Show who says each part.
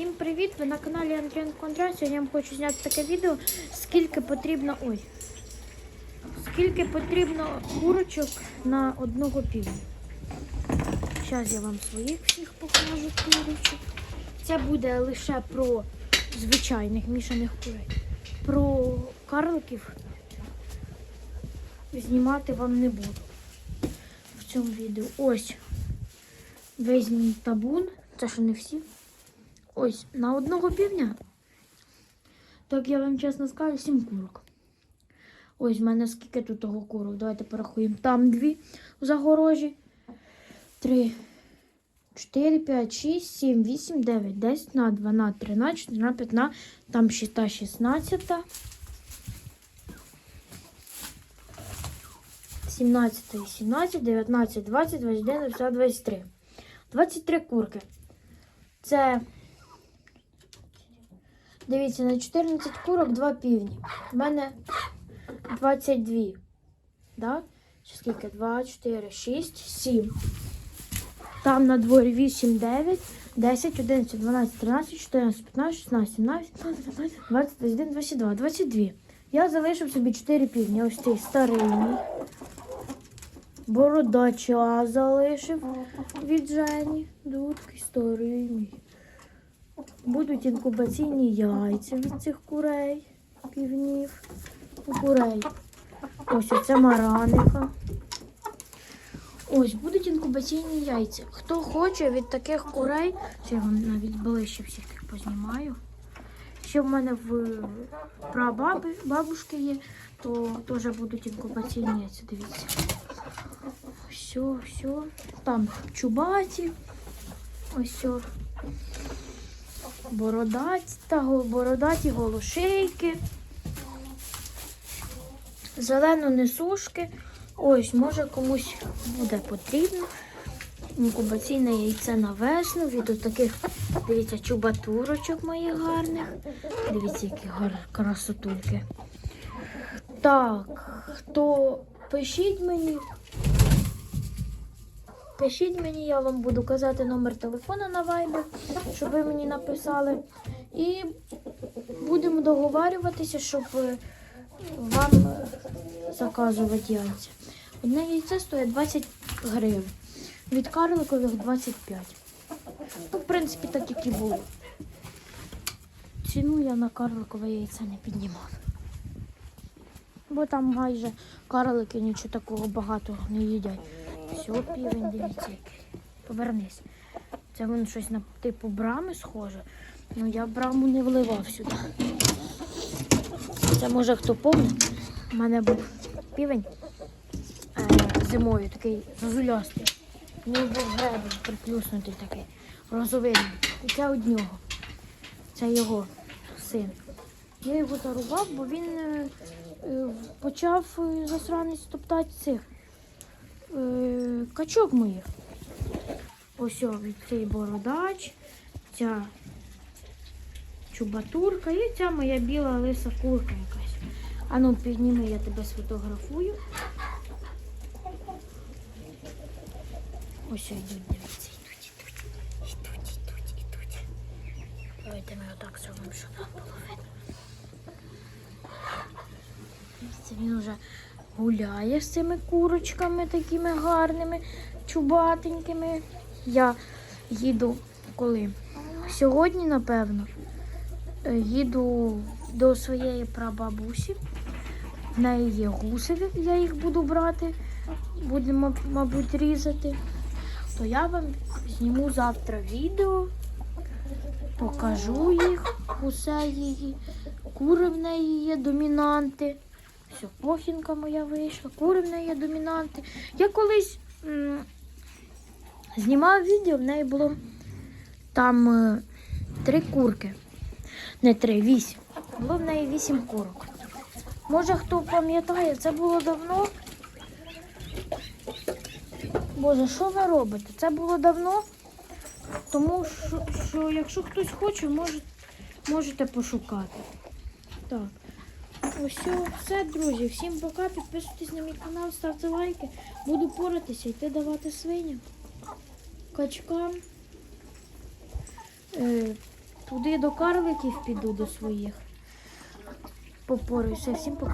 Speaker 1: Всім привіт! Ви на каналі Андріанко Андріан. Сьогодні я вам хочу зняти таке відео, скільки потрібно ой, скільки потрібно курочок на одного півня. Зараз я вам своїх всіх покажу курочок. Це буде лише про звичайних мішаних курей. Про карликів знімати вам не буду в цьому відео. Ось весь табун, це ж не всі. Ось, на одного півня. Так я вам чесно скажу, сім курок. Ось в мене скільки тут того курок. Давайте порахуємо. Там дві в загорожі. Три, 4, 5, 6, 7, 8, 9, 10, на, дванадцять, тринадцять, чотирнадцять, п'ятнадцять, там шіста, 16. 17, 17, 19, 20, 21, 22, 23. 23 курки. Це Дивіться, на 14 курок 2 півні. У мене 22. Да? Скільки? 2, 4, 6, 7. Там на дворі 8, 9, 10, 11, 12, 13, 14, 15, 16, 17, 19, 20, 21, 22, 22. Я залишив собі 4 півні. Ось цей старий. Бородача залишив від Жені. Дудки, старий мій. Будуть інкубаційні яйця від цих курей, півнів, курей. Ось оце мараниха. Ось будуть інкубаційні яйця. Хто хоче від таких курей, це я вам навіть ближче всіх познімаю. Ще в мене в прабаби, бабушки є, то теж будуть інкубаційні яйця. Дивіться. Все, все. Там чубаті. Ось все бородать та бородаті голошейки, зелену несушки. Ось, може, комусь буде потрібно. Інкубаційне яйце на весну. Від таких, дивіться, чубатурочок моїх гарних. Дивіться, які красотульки. Так, хто? пишіть мені. Пишіть мені, я вам буду казати номер телефона на Viber, щоб ви мені написали. І будемо договарюватися, щоб е, вам заказувати яйця. Одне яйце стоїть 20 гривень, від карликових 25. Ну, В принципі, так як і було. Ціну я на карликове яйце не піднімав. Бо там майже карлики нічого такого багато не їдять. Все, півень, дивіться. Повернись. Це воно щось на типу брами схоже. Ну я браму не вливав сюди. Це може хто помне. У мене був півень е, зимою такий розулястий. У був гребень приплюснутий такий, розовий. І це од нього. Це його син. Я його зарубав, бо він е, е почав е, засранець топтати цих. Е, качок моїх. Ось цей бородач, ця чубатурка і ця моя біла лиса курка якась. А ну підніми, я тебе сфотографую. Ось йдуть, дивіться, йдуть, йдуть, йдуть, йдуть, йдуть. Давайте ми отак зробимо, що там було видно. Він вже гуляє з цими курочками такими гарними, чубатенькими. Я їду коли? Сьогодні, напевно, е, їду до своєї прабабусі. В неї є гуси, я їх буду брати, будемо, мабуть, різати. То я вам зніму завтра відео, покажу їх, гусей її, кури в неї є, домінанти. Все, похінка моя вийшла, кури в неї домінанти. Я колись знімав відео, в неї було там е, три курки. Не три, вісім. Було в неї вісім курок. Може хто пам'ятає, це було давно. Боже, що ви робите? Це було давно, тому що, що якщо хтось хоче, може, можете пошукати. Так. Ось все, друзі. Всім пока. Підписуйтесь на мій канал, ставте лайки. Буду поратися, йти давати свиням, качкам. Е, туди до карликів піду до своїх. Попоруюся. Всім пока.